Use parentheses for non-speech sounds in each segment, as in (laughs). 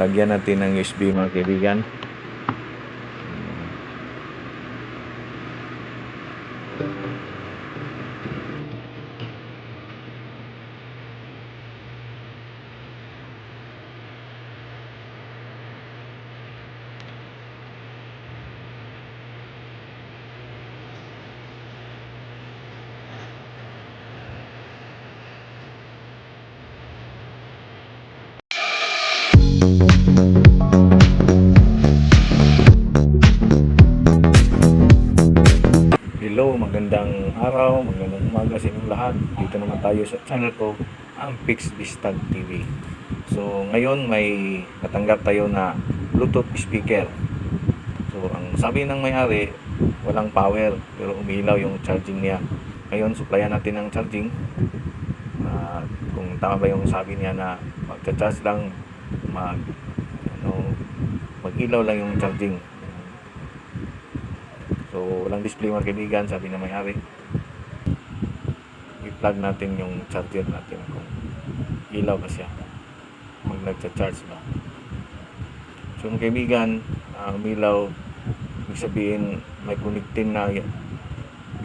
lagyan natin ng USB mga kaibigan. Tayo sa channel ko, ang Pix Distag TV. So, ngayon may natanggap tayo na Bluetooth speaker. So, ang sabi ng may-ari, walang power, pero umilaw yung charging niya. Ngayon, supplyan natin ng charging. Ah, kung tama ba yung sabi niya na magcha-charge lang, mag, ano, mag-ilaw lang yung charging. So, walang display mga kaibigan, sabi na may-ari. I-plug natin yung charger natin kung ilaw ba siya. Mag nagcha-charge ba. So, mga kaibigan, uh, umilaw, ibig sabihin, may connecting na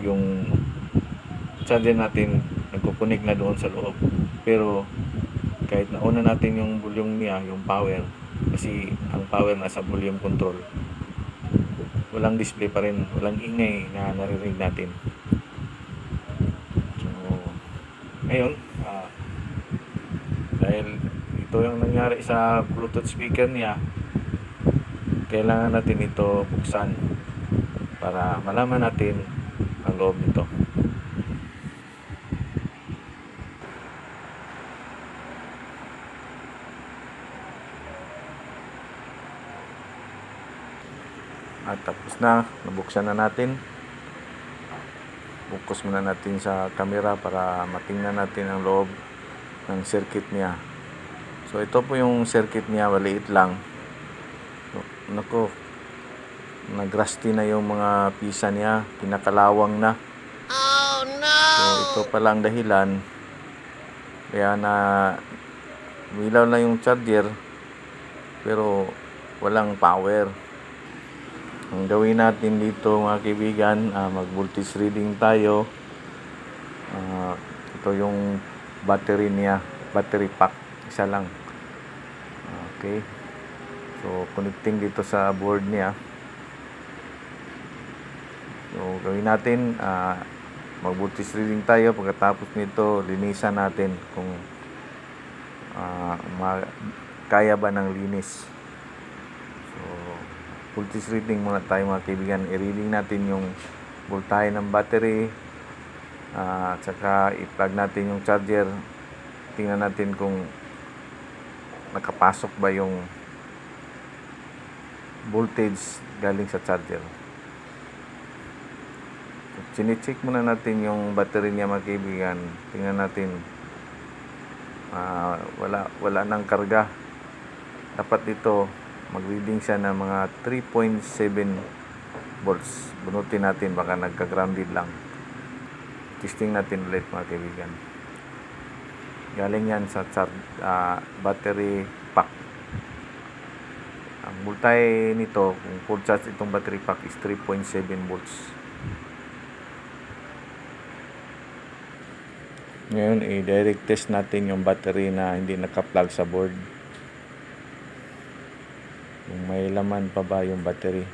yung charger natin, nagkukunik na doon sa loob. Pero, kahit nauna natin yung volume niya, yung power, kasi ang power nasa volume control, walang display pa rin, walang ingay na naririnig natin. So, ngayon, ah, dahil ito yung nangyari sa Bluetooth speaker niya, kailangan natin ito buksan para malaman natin ang loob nito. At tapos na, nabuksan na natin. Focus muna natin sa camera para matingnan natin ang loob ng circuit niya. So ito po yung circuit niya, maliit lang. So, Nako, nagrusty na yung mga pisa niya, kinakalawang na. Oh no! So ito pala ang dahilan. Kaya na umilaw na yung charger pero walang power. Ang gawin natin dito mga kaibigan, ah, mag voltage reading tayo. Ah, ito yung battery niya, battery pack, isa lang. Okay. So connecting dito sa board niya. So gawin natin, ah, mag voltage reading tayo. Pagkatapos nito, linisan natin kung ah, ma- kaya ba ng linis. So, voltage reading muna tayo mga kaibigan. I-reading natin yung voltahe ng battery. ah, at saka i-plug natin yung charger. Tingnan natin kung nakapasok ba yung voltage galing sa charger. So, Chine-check muna natin yung battery niya mga kaibigan. Tingnan natin. Ah, wala wala nang karga. Dapat dito mag-reading siya ng mga 3.7 volts. Bunutin natin baka nagka-grounded lang. Testing natin ulit mga kaibigan. Galing yan sa char- ah, battery pack. Ang voltahe nito, kung full charge itong battery pack is 3.7 volts. Ngayon, i-direct test natin yung battery na hindi naka-plug sa board. May laman pa ba yung battery.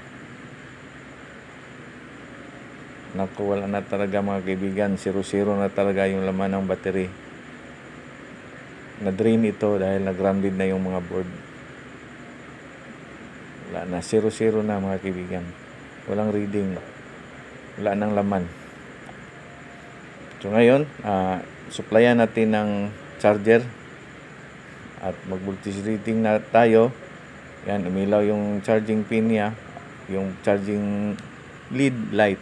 Naku, wala na talaga mga kaibigan. Zero-zero na talaga yung laman ng battery. Na-drain ito dahil na-grounded na yung mga board. Wala na. Zero-zero na mga kaibigan. Walang reading. Wala nang laman. So ngayon, ah, supplyan natin ng charger at mag-voltage reading na tayo. Yan, umilaw yung charging pin niya, yung charging lead light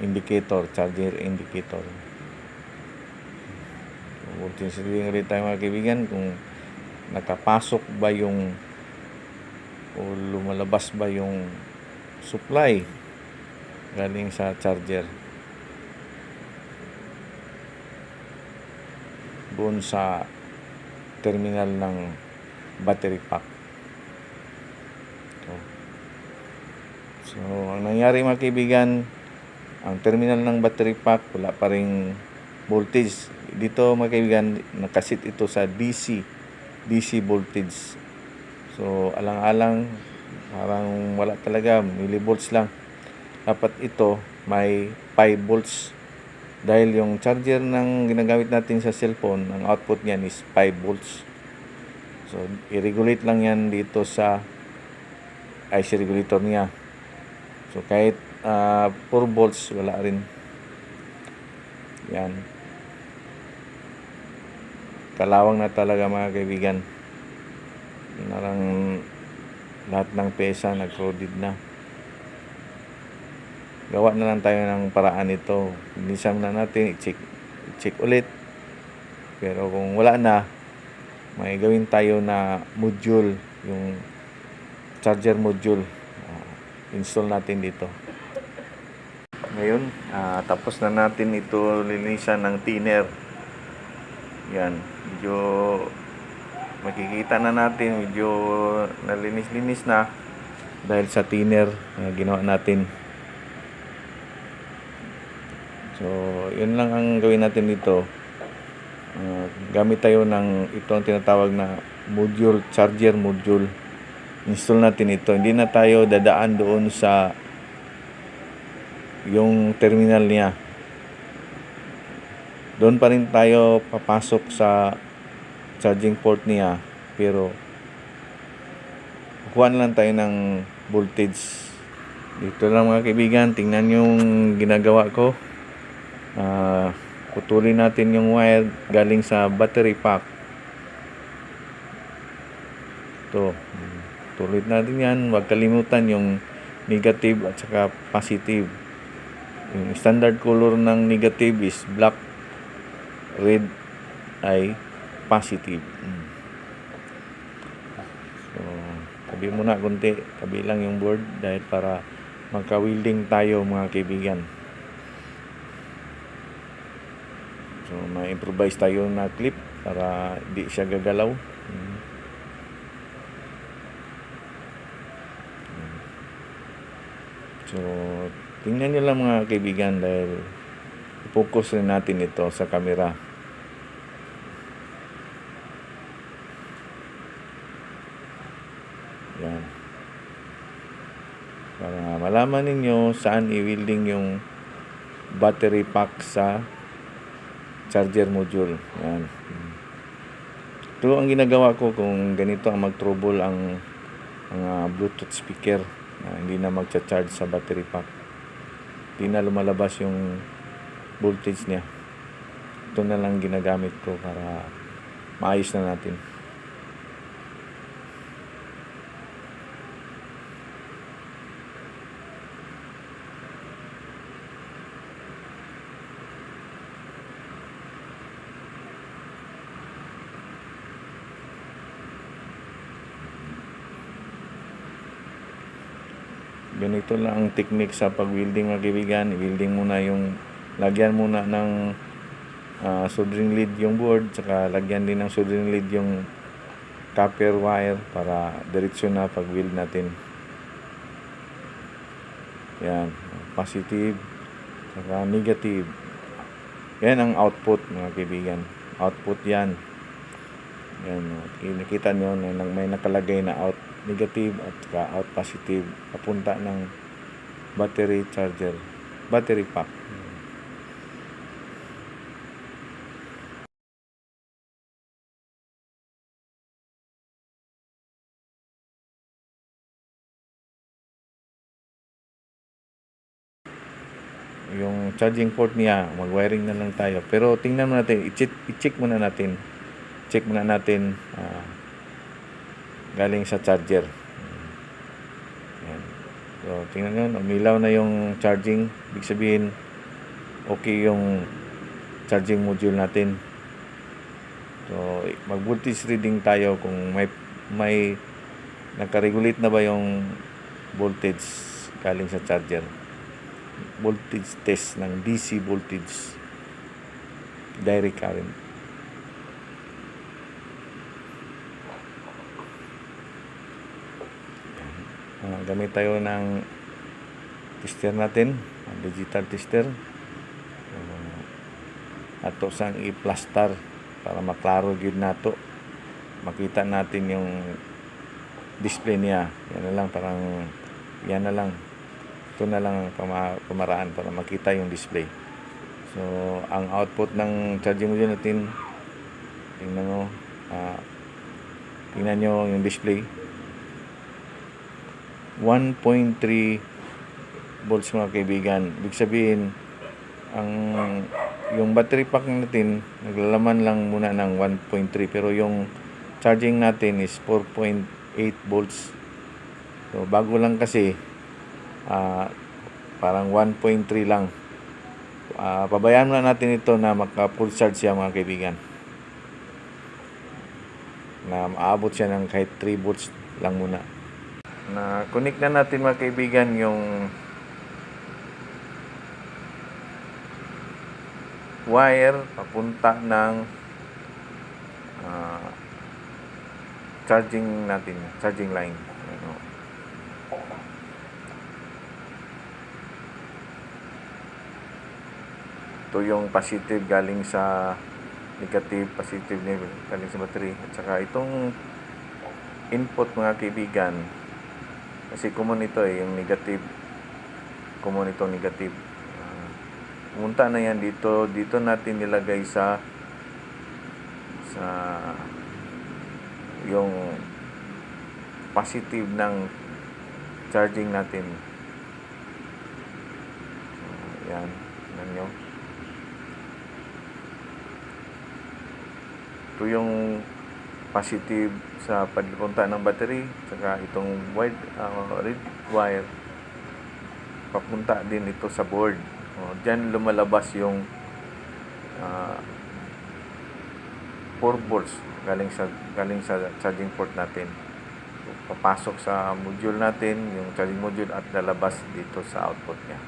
indicator, charger indicator. Voltage reading ulit tayo mga kaibigan kung nakapasok ba yung o lumalabas ba yung supply galing sa charger. doon sa terminal ng battery pack. So, so ang nangyari mga kaibigan, ang terminal ng battery pack wala pa ring voltage. Dito mga kaibigan, nakasit ito sa DC, DC voltage. So alang-alang parang wala talaga, millivolts lang. Dapat ito may 5 volts dahil yung charger ng ginagamit natin sa cellphone, ang output niyan is 5 volts. So, i-regulate lang yan dito sa IC regulator niya. So, kahit ah, 4 volts, wala rin. Yan. Kalawang na talaga mga kaibigan. Narang lahat ng pesa nag-crowded na gawa na lang tayo ng paraan ito. Linisan na natin, i-check, i-check ulit. Pero kung wala na, may gawin tayo na module, yung charger module. Install natin dito. Ngayon, ah, tapos na natin ito linisan ng thinner. Yan, medyo makikita na natin, medyo nalinis-linis na dahil sa thinner na ginawa natin. So, yun lang ang gawin natin dito. Uh, gamit tayo ng ito ang tinatawag na module, charger module. Install natin ito. Hindi na tayo dadaan doon sa yung terminal niya. Doon pa rin tayo papasok sa charging port niya. Pero, kukuha na lang tayo ng voltage. Dito lang mga kaibigan, tingnan yung ginagawa ko. Ah, putulin natin yung wire galing sa battery pack. Ito. Tuloy natin yan. Huwag kalimutan yung negative at saka positive. Yung standard color ng negative is black. Red ay positive. Mm. So, tabi muna kunti. Tabi lang yung board dahil para magka-welding tayo mga kaibigan. So, ma-improvise tayo na clip para di siya gagalaw. So, tingnan nyo lang mga kaibigan dahil focus rin natin ito sa camera. Yan. Para malaman ninyo saan i-welding yung battery pack sa charger module. Yan. Ito ang ginagawa ko kung ganito ang mag-trouble ang mga Bluetooth speaker na hindi na magcha-charge sa battery pack. Hindi na lumalabas yung voltage niya. Ito na lang ginagamit ko para maayos na natin. Ganito lang ang technique sa pag-welding mga kaibigan. I-welding muna yung, lagyan muna ng ah, soldering lead yung board, saka lagyan din ng soldering lead yung copper wire para diretsyo na pag-weld natin. Yan, positive, saka negative. Yan ang output mga kaibigan. Output yan. Yan, nakikita nyo na may nakalagay na out negative at saka out positive papunta ng battery charger battery pack. Yung charging port niya mag-wiring na lang tayo. Pero tingnan muna natin i-check, i-check muna natin. Check muna natin ah, galing sa charger. So, tingnan nyo, umilaw na yung charging. Ibig sabihin, okay yung charging module natin. So, mag-voltage reading tayo kung may may nakaregulate na ba yung voltage galing sa charger. Voltage test ng DC voltage direct current. Ah, gamit tayo ng tester natin, digital tester. Uh, ato sang i-plaster para maklaro gyud nato. Makita natin yung display niya. Yan na lang parang yan na lang. Ito na lang ang pama- pamaraan para makita yung display. So, ang output ng charging module natin tingnan mo ah, tingnan nyo yung display 1.3 volts mga kaibigan. Ibig sabihin, ang yung battery pack natin naglalaman lang muna ng 1.3 pero yung charging natin is 4.8 volts. So bago lang kasi ah, parang 1.3 lang. Ah, pabayaan muna natin ito na maka full charge siya mga kaibigan. Na maabot siya ng kahit 3 volts lang muna na connect na natin mga kaibigan yung wire papunta ng ah, charging natin, charging line. Ano. Ito yung positive galing sa negative, positive galing sa battery. At saka itong input mga kaibigan, kasi common ito eh, yung negative. Common ito negative. Ah, pumunta na yan dito. Dito natin nilagay sa sa yung positive ng charging natin. Ah, yan. Yan nyo. Ito yung positive sa pagpunta ng battery saka itong wide uh, red wire. Papunta din ito sa board. O, dyan lumalabas yung uh, 4 volts galing sa galing sa charging port natin. So, papasok sa module natin yung charging module at lalabas dito sa output niya.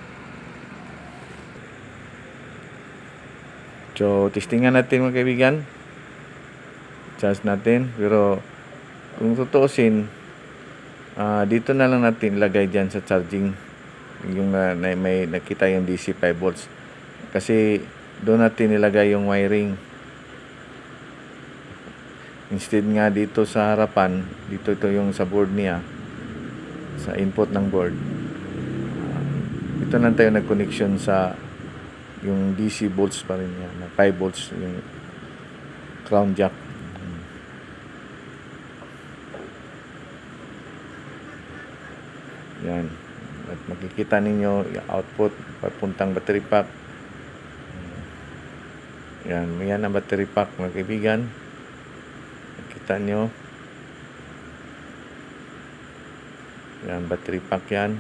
So testingan natin mga kaibigan charge natin. Pero kung tutuusin, ah, dito na lang natin ilagay dyan sa charging yung ah, na, may nakita yung DC 5 volts. Kasi doon natin ilagay yung wiring. Instead nga dito sa harapan, dito ito yung sa board niya, sa input ng board. Ah, dito lang tayo nag-connection sa yung DC volts pa rin yan, na 5 volts yung crown jack. Yan. At makikita ninyo yung output papuntang battery pack. Yan. Yan ang battery pack mga kaibigan. Makita nyo. Yan. Battery pack yan.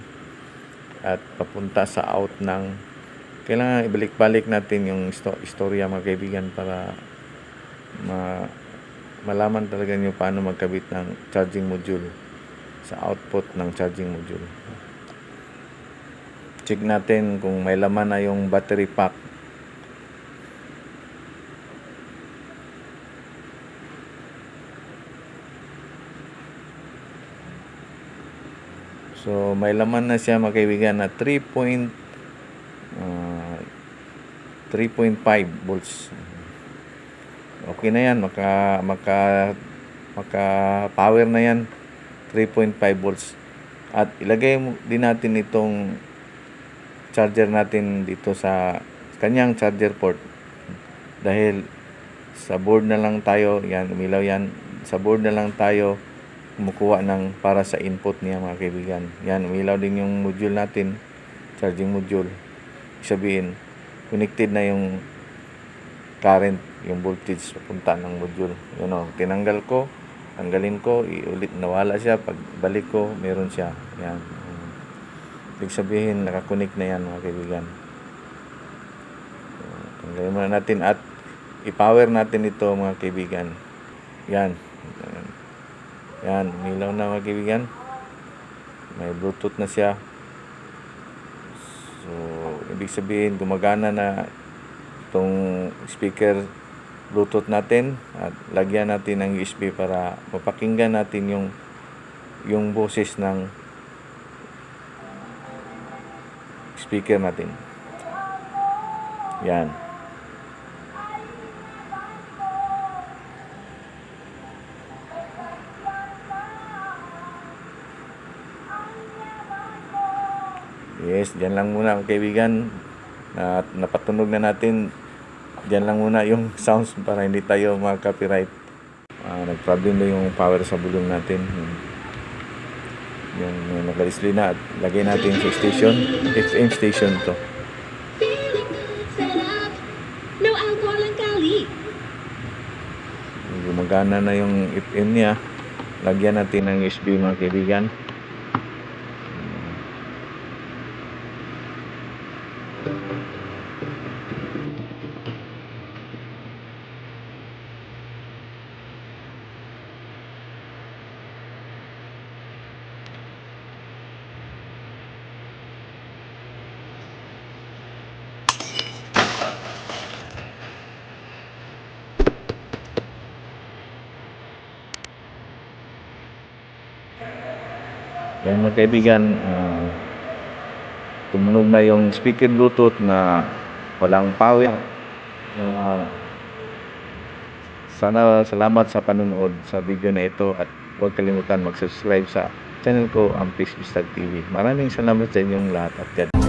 At papunta sa out ng kailangan ibalik-balik natin yung isto- istorya mga kaibigan para ma malaman talaga nyo paano magkabit ng charging module sa output ng charging module. Check natin kung may laman na yung battery pack. So, may laman na siya mga kaibigan na 3. point, ah, 3.5 volts. Okay na yan, maka maka maka power na yan. 3.5 volts. At ilagay din natin itong charger natin dito sa kanyang charger port. Dahil sa board na lang tayo, yan, umilaw yan. Sa board na lang tayo kumukuha ng para sa input niya mga kaibigan. Yan, umilaw din yung module natin, charging module. Sabihin, connected na yung current, yung voltage papunta ng module. Yun o, tinanggal ko, tanggalin ko, iulit, nawala siya. Pag balik ko, meron siya. Yan. Ibig sabihin, nakakonect na yan mga kaibigan. So, tanggalin muna natin at i-power natin ito mga kaibigan. Yan. Yan. Yan. Milaw na mga kaibigan. May bluetooth na siya. So, ibig sabihin, gumagana na itong speaker Bluetooth natin at lagyan natin ng USB para mapakinggan natin yung yung boses ng speaker natin. Yan. Yes, dyan lang muna kaibigan. At napatunog na natin Diyan lang muna yung (laughs) sounds para hindi tayo mag-copyright. Ah, nag-problem na yung power sa volume natin. Yan, yung naka-display na. Lagay natin sa station. FM station to. No alcohol ang kali. Gumagana na yung FM niya. Lagyan natin ng USB mga kaibigan. Yan mga kaibigan, ah, tumunog na yung speaker Bluetooth na walang power. Ah, sana salamat sa panonood sa video na ito at huwag kalimutan mag-subscribe sa channel ko, ang Peace Vistag TV. Maraming salamat sa inyong lahat at God